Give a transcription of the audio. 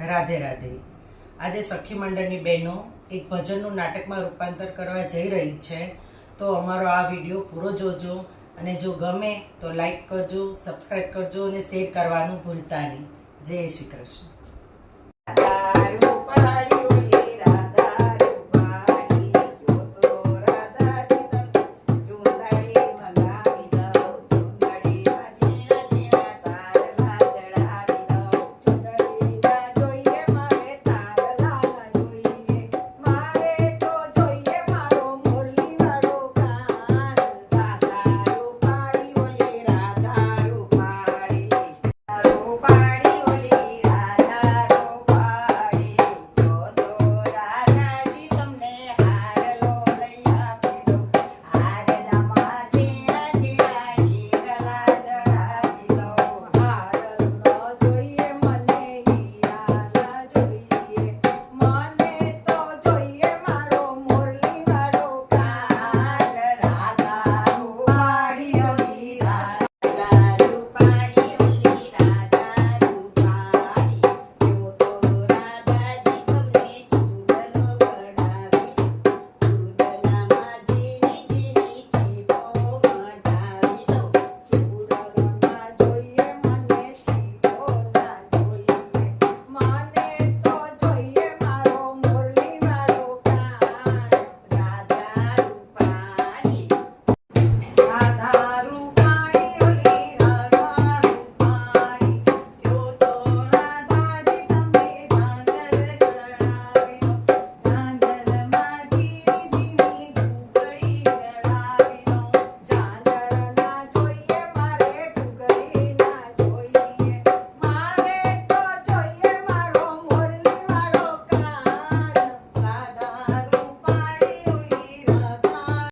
રાધે રાધે. આજે સખી મંડળની બહેનો એક ભજનનું નાટકમાં રૂપાંતર કરવા જઈ રહી છે. તો અમારો આ વીડિયો પૂરો જોજો અને જો ગમે તો લાઈક કરજો સબસ્ક્રાઈબ કરજો અને શેર કરવાનું ભૂલતા નહીં. જય શ્રી કૃષ્ણ.